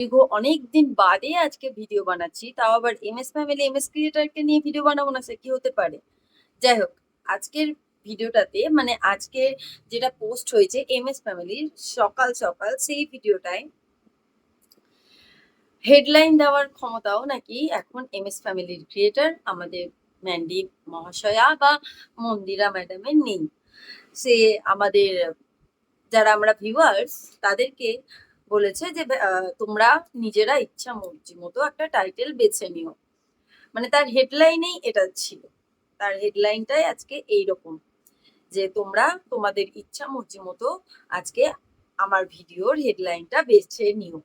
দীর্ঘ অনেক দিন বাদে আজকে ভিডিও বানাচ্ছি। তাও আবার M S family M S ক্রিয়েটারকে নিয়ে ভিডিও বানাবো না, সে কি হতে পারে? যাই হোক, আজকের ভিডিওটাতে মানে আজকে যেটা পোস্ট হয়েছে এম এস ফ্যামিলির সকাল সকাল সেই ভিডিওটায় হেডলাইন দেওয়ার ক্ষমতাও নাকি এখন এম এস ফ্যামিলির ক্রিয়েটার আমাদের ম্যান্ডি মহাশয়া বা মন্দিরা ম্যাডামের নেই। সে আমাদের, যারা আমরা ভিউয়ার্স তাদেরকে বলেছে যে তোমরা নিজেরা ইচ্ছা মর্জি মতো একটা টাইটেল বেছে নিও। মানে তার হেডলাইনেই এটা ছিল। তার হেডলাইনটাই আজকে এই রকম যে, তোমরা তোমাদের ইচ্ছা মর্জি মতো আজকে আমার ভিডিওর হেডলাইনটা বেছে নিও।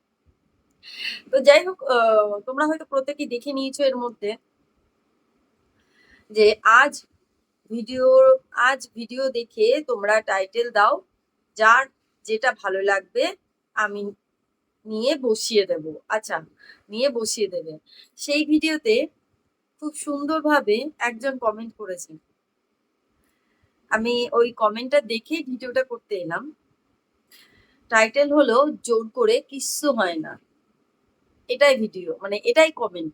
তো যাই হোক তোমরা হয়তো প্রত্যেকেই দেখে নিয়েছো এর মধ্যে যে, আজ ভিডিও আজ ভিডিও দেখে তোমরা টাইটেল দাও। যার যেটা ভালো লাগবে আমি নিয়ে বসিয়ে দেব আচ্ছা নিয়ে বসিয়ে দেবে। সেই ভিডিওতে খুব সুন্দরভাবে একজন কমেন্ট করেছেন। আমি ওই কমেন্টটা দেখে ভিডিওটা করতে এলাম। টাইটেল হলো জোর করে কিচ্ছু হয় না। এটাই ভিডিও মানে এটাই কমেন্ট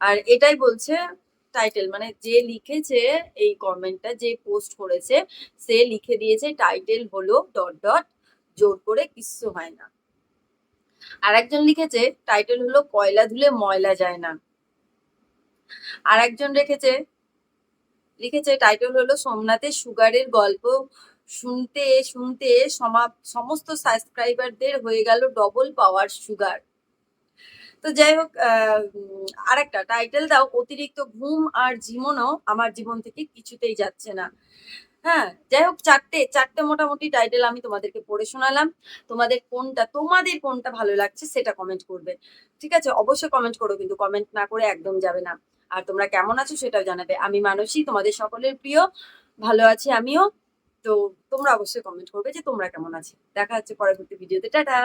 আর এটাই বলছে টাইটেল মানে যে লিখেছে এই কমেন্টটা যে পোস্ট করেছে, সে লিখে দিয়েছে টাইটেল হলো ডট ডট জোর করে কিচ্ছু হয় না। আর একজন লিখেছে টাইটেল হলো কয়লা ধুলে ময়লা যায় না। আর একজন রেখেছে, লিখেছে টাইটেল হলো সোমনাথের সুগারের গল্প। শুনতে শুনতে সমা- সমস্ত সাবস্ক্রাইবারদের হয়ে গেল ডবল পাওয়ার সুগার তো যাই হোক আর একটা টাইটেল দাও, অতিরিক্ত ঘুম আর জীবনও আমার জীবন থেকে কিছুতেই যাচ্ছে না। হ্যাঁ যাই হোক, চারটে চারটে মোটামুটি টাইটেল আমি তোমাদেরকে পড়ে শোনালাম। তোমাদের কোনটা তোমাদের কোনটা ভালো লাগছে সেটা কমেন্ট করবে। ঠিক আছে? অবশ্যই কমেন্ট করো, কিন্তু কমেন্ট না করে একদম যাবে না। আর তোমরা কেমন আছো সেটাও জানাবে। আমি মানসী, তোমাদের সকলের প্রিয়। ভালো আছি আমিও। তো তোমরা অবশ্যই কমেন্ট করবে যে তোমরা কেমন আছো। দেখা হচ্ছে পরবর্তী ভিডিওতে টাটা!